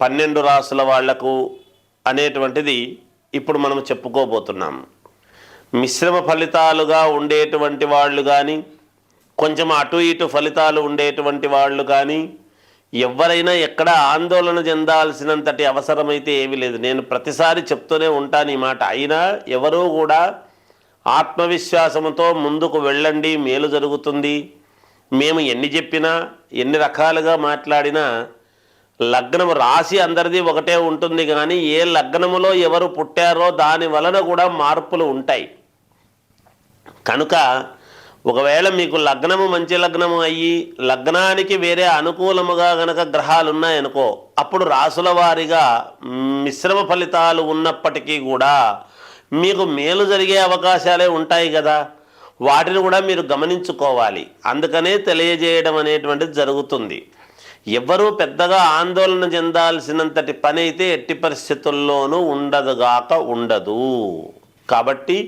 పన్నెండు రాసుల వాళ్ళకు అనేటువంటిది ఇప్పుడు మనం చెప్పుకోబోతున్నాం. మిశ్రమ ఫలితాలుగా ఉండేటువంటి వాళ్ళు కానీ కొంచెం అటు ఇటు ఫలితాలు ఉండేటువంటి వాళ్ళు కానీ ఎవరైనా ఎక్కడ ఆందోళన చెందాల్సినంతటి అవసరమైతే ఏమీ లేదు. నేను ప్రతిసారి చెప్తూనే ఉంటాను ఈ మాట. అయినా ఎవరూ కూడా ఆత్మవిశ్వాసంతో ముందుకు వెళ్ళండి మేలు జరుగుతుంది. మేము ఎన్ని చెప్పినా ఎన్ని రకాలుగా మాట్లాడినా లగ్నం రాశి అందరిది ఒకటే ఉంటుంది కానీ ఏ లగ్నములో ఎవరు పుట్టారో దాని వలన కూడా మార్పులు ఉంటాయి. కనుక ఒకవేళ మీకు లగ్నము మంచి లగ్నము అయ్యి లగ్నానికి వేరే అనుకూలముగా గనక గ్రహాలు ఉన్నాయనుకో అప్పుడు రాసుల వారిగా మిశ్రమ ఫలితాలు ఉన్నప్పటికీ కూడా మీకు మేలు జరిగే అవకాశాలే ఉంటాయి కదా. వాటిని కూడా మీరు గమనించుకోవాలి. అందుకనే తెలియజేయడం అనేటువంటిది జరుగుతుంది. ఎవ్వరూ పెద్దగా ఆందోళన చెందాల్సినంతటి పని అయితే ఎట్టి పరిస్థితుల్లోనూ ఉండదుగాక ఉండదు. కాబట్టి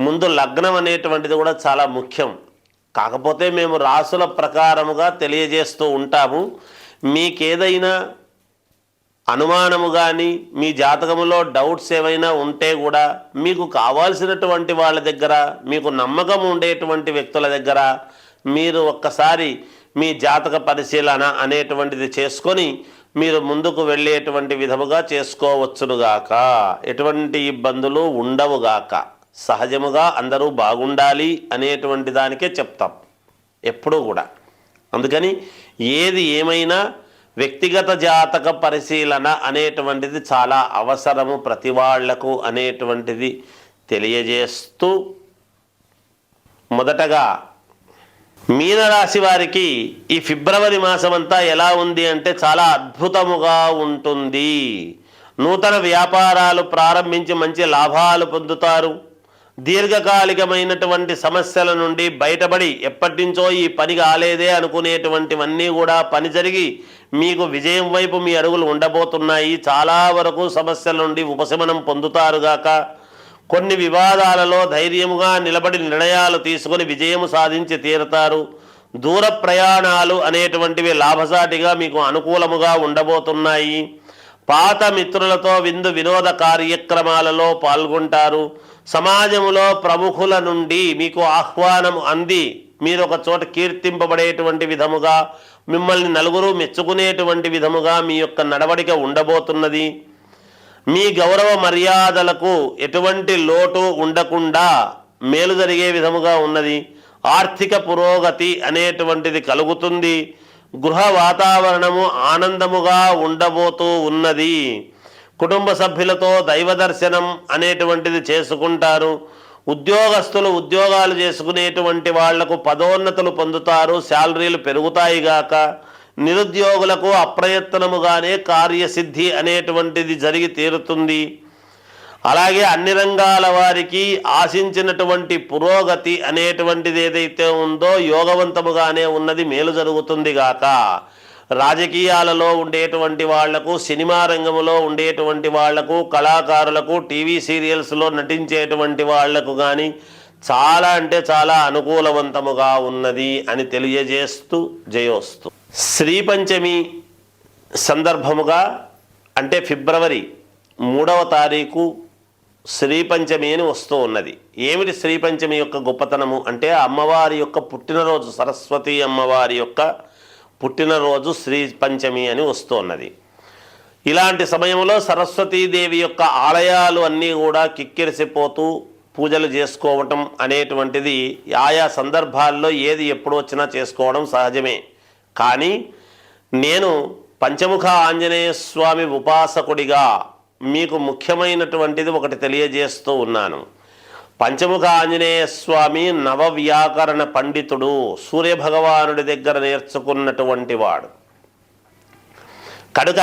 ముందు లగ్నం అనేటువంటిది కూడా చాలా ముఖ్యం. కాకపోతే మేము రాసుల ప్రకారముగా తెలియజేస్తూ ఉంటాము. మీకేదైనా అనుమానము కానీ మీ జాతకములో డౌట్స్ ఏమైనా ఉంటే కూడా మీకు కావాల్సినటువంటి వాళ్ళ దగ్గర మీకు నమ్మకం ఉండేటువంటి వ్యక్తుల దగ్గర మీరు ఒక్కసారి మీ జాతక పరిశీలన అనేటువంటిది చేసుకొని మీరు ముందుకు వెళ్ళేటువంటి విధముగా చేసుకోవచ్చునుగాక ఎటువంటి ఇబ్బందులు ఉండవుగాక సహజముగా అందరూ బాగుండాలి అనేటువంటి దానికే చెప్తాం. ఎప్పుడూ కూడా. అందుకని ఏది ఏమైనా వ్యక్తిగత జాతక పరిశీలన అనేటువంటిది చాలా అవసరము ప్రతి వాళ్ళకు అనేటువంటిది తెలియజేస్తూ మొదటగా మీనరాశి వారికి ఈ ఫిబ్రవరి మాసం అంతా ఎలా ఉంది అంటే చాలా అద్భుతముగా ఉంటుంది. నూతన వ్యాపారాలు ప్రారంభించి మంచి లాభాలు పొందుతారు. దీర్ఘకాలికమైనటువంటి సమస్యల నుండి బయటపడి ఎప్పటి నుంచో ఈ పని కాలేదే అనుకునేటువంటివన్నీ కూడా పని జరిగి మీకు విజయం వైపు మీ అడుగులు ఉండబోతున్నాయి. చాలా వరకు సమస్యల నుండి ఉపశమనం పొందుతారుగాక కొన్ని వివాదాలలో ధైర్యముగా నిలబడి నిర్ణయాలు తీసుకొని విజయము సాధించి తీరుతారు. దూర ప్రయాణాలు అనేటువంటివి లాభసాటిగా మీకు అనుకూలముగా ఉండబోతున్నాయి. పాత మిత్రులతో విందు వినోద కార్యక్రమాలలో పాల్గొంటారు. సమాజములో ప్రముఖుల నుండి మీకు ఆహ్వానం అంది. మీరు ఒక చోట కీర్తింపబడేటువంటి విధముగా మిమ్మల్ని నలుగురు మెచ్చుకునేటువంటి విధముగా మీ యొక్క నడవడిక ఉండబోతున్నది. మీ గౌరవ మర్యాదలకు ఎటువంటి లోటు ఉండకుండా మేలు జరిగే విధముగా ఉన్నది. ఆర్థిక పురోగతి అనేటువంటిది కలుగుతుంది. గృహ వాతావరణము ఆనందముగా ఉండబోతూ ఉన్నది. కుటుంబ సభ్యులతో దైవ దర్శనం అనేటువంటిది చేసుకుంటారు. ఉద్యోగస్తులు ఉద్యోగాలు చేసుకునేటువంటి వాళ్ళకు పదోన్నతులు పొందుతారు. శాలరీలు పెరుగుతాయి గాక. నిరుద్యోగులకు అప్రయత్నముగానే కార్యసిద్ధి అనేటువంటిది జరిగి తీరుతుంది. అలాగే అన్ని రంగాల వారికి ఆశించినటువంటి పురోగతి అనేటువంటిది ఏదైతే ఉందో యోగవంతముగానే ఉన్నది మేలు జరుగుతుంది గాక. రాజకీయాలలో ఉండేటువంటి వాళ్ళకు సినిమా రంగంలో ఉండేటువంటి వాళ్ళకు కళాకారులకు టీవీ సీరియల్స్లో నటించేటువంటి వాళ్ళకు కానీ చాలా అంటే చాలా అనుకూలవంతముగా ఉన్నది అని తెలియజేస్తూ జయోస్తు. శ్రీపంచమి సందర్భముగా అంటే ఫిబ్రవరి మూడవ తారీఖు శ్రీపంచమి అని వస్తూ ఉన్నది. ఏమిటి శ్రీపంచమి యొక్క గొప్పతనము? అంటే అమ్మవారి యొక్క పుట్టినరోజు సరస్వతి అమ్మవారి యొక్క పుట్టినరోజు శ్రీ పంచమి అని వస్తున్నది ఇలాంటి సమయంలో సరస్వతీదేవి యొక్క ఆలయాలు అన్నీ కూడా కిక్కిరిసిపోతూ పూజలు చేసుకోవటం అనేటువంటిది ఆయా సందర్భాల్లో ఏది ఎప్పుడు వచ్చినా చేసుకోవడం సహజమే. కానీ నేను పంచముఖ ఆంజనేయ స్వామి ఉపాసకుడిగా మీకు ముఖ్యమైనటువంటిది ఒకటి తెలియజేస్తూ ఉన్నాను. పంచముఖ ఆంజనేయ స్వామి నవవ్యాకరణ పండితుడు సూర్యభగవానుడి దగ్గర నేర్చుకున్నటువంటి వాడు. కనుక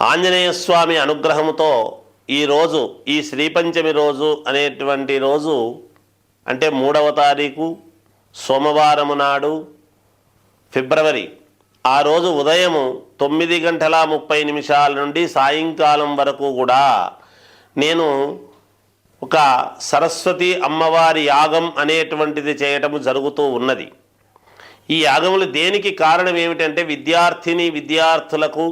ఆంజనేయ స్వామి అనుగ్రహంతో ఈరోజు ఈ శ్రీపంచమి రోజు అనేటువంటి రోజు అంటే మూడవ తారీఖు సోమవారము నాడు ఫిబ్రవరి. ఆ రోజు ఉదయము తొమ్మిది గంటల ముప్పై నిమిషాల నుండి సాయంకాలం వరకు కూడా నేను ఒక సరస్వతి అమ్మవారి యాగం అనేటువంటిది చేయటము జరుగుతూ ఉన్నది. ఈ యాగములు దేనికి కారణం ఏమిటంటే విద్యార్థిని విద్యార్థులకు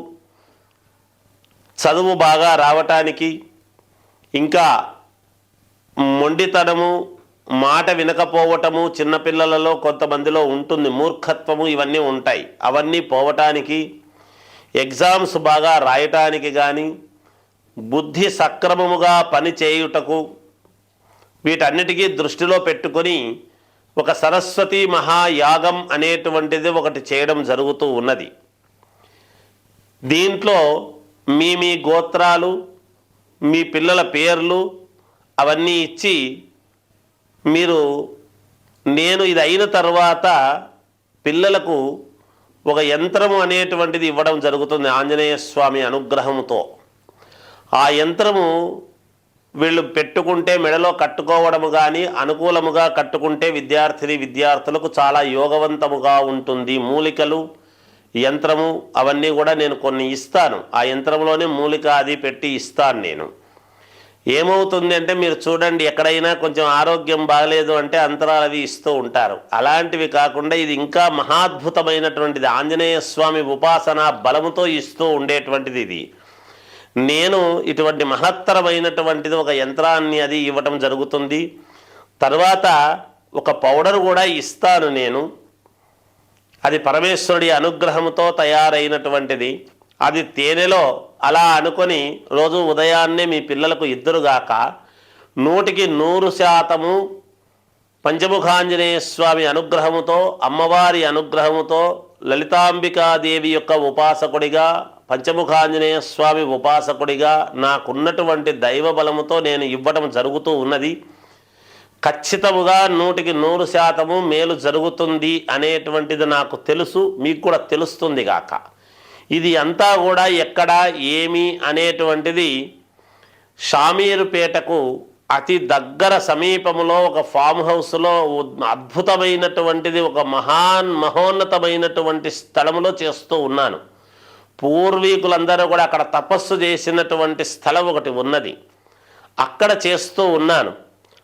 చదువు బాగా రావటానికి ఇంకా మొండితనము మాట వినకపోవటము చిన్నపిల్లలలో కొంతమందిలో ఉంటుంది మూర్ఖత్వము ఇవన్నీ ఉంటాయి. అవన్నీ పోవటానికి ఎగ్జామ్స్ బాగా రాయటానికి కానీ బుద్ధి సక్రమముగా పని చేయుటకు వీటన్నిటికీ దృష్టిలో పెట్టుకొని ఒక సరస్వతి మహాయాగం అనేటువంటిది ఒకటి చేయడం జరుగుతూ ఉన్నది. దీంట్లో మీ మీ గోత్రాలు మీ పిల్లల పేర్లు అవన్నీ ఇచ్చి మీరు నేను ఇది అయిన తర్వాత పిల్లలకు ఒక యంత్రము అనేటువంటిది ఇవ్వడం జరుగుతుంది ఆంజనేయ స్వామి అనుగ్రహంతో ఆ యంత్రము వీళ్ళు పెట్టుకుంటే మెడలో కట్టుకోవడము కానీ అనుకూలముగా కట్టుకుంటే విద్యార్థిని విద్యార్థులకు చాలా యోగవంతముగా ఉంటుంది. మూలికలు యంత్రము అవన్నీ కూడా నేను కొన్ని ఇస్తాను. ఆ యంత్రంలోనే మూలిక అది పెట్టి ఇస్తాను నేను. ఏమవుతుంది అంటే మీరు చూడండి ఎక్కడైనా కొంచెం ఆరోగ్యం బాగలేదు అంటే అంతరాలు అవి ఇస్తూ ఉంటారు. అలాంటివి కాకుండా ఇది ఇంకా మహాద్భుతమైనటువంటిది. ఆంజనేయ స్వామి ఉపాసన బలముతో ఇస్తూ ఉండేటువంటిది ఇది. నేను ఇటువంటి మహత్తరమైనటువంటిది ఒక యంత్రాన్ని అది ఇవ్వటం జరుగుతుంది. తర్వాత ఒక పౌడర్ కూడా ఇస్తాను నేను. అది పరమేశ్వరుడి అనుగ్రహంతో తయారైనటువంటిది. అది తేనెలో అలా అనుకొని రోజు ఉదయాన్నే మీ పిల్లలకు ఇద్దరుగాక నూటికి నూరు శాతము పంచముఖాంజనేయ స్వామి అనుగ్రహముతో అమ్మవారి అనుగ్రహముతో లలితాంబికాదేవి యొక్క ఉపాసకుడిగా పంచముఖాంజనేయ స్వామి ఉపాసకుడిగా నాకున్నటువంటి దైవ బలముతో నేను ఇవ్వటం జరుగుతూ ఉన్నది. ఖచ్చితముగా నూటికి నూరు శాతము మేలు జరుగుతుంది అనేటువంటిది నాకు తెలుసు మీకు కూడా తెలుస్తుంది గాక. ఇది అంతా కూడా ఎక్కడ ఏమి అనేటువంటిది షామీరుపేటకు అతి దగ్గర సమీపములో ఒక ఫామ్ హౌస్లో అద్భుతమైనటువంటిది ఒక మహాన్ మహోన్నతమైనటువంటి స్థలములో చేస్తూ ఉన్నాను. పూర్వీకులందరూ కూడా అక్కడ తపస్సు చేసినటువంటి స్థలం ఒకటి ఉన్నది. అక్కడ చేస్తూ ఉన్నాను.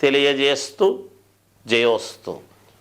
తెలియజేస్తూ జయోస్తు.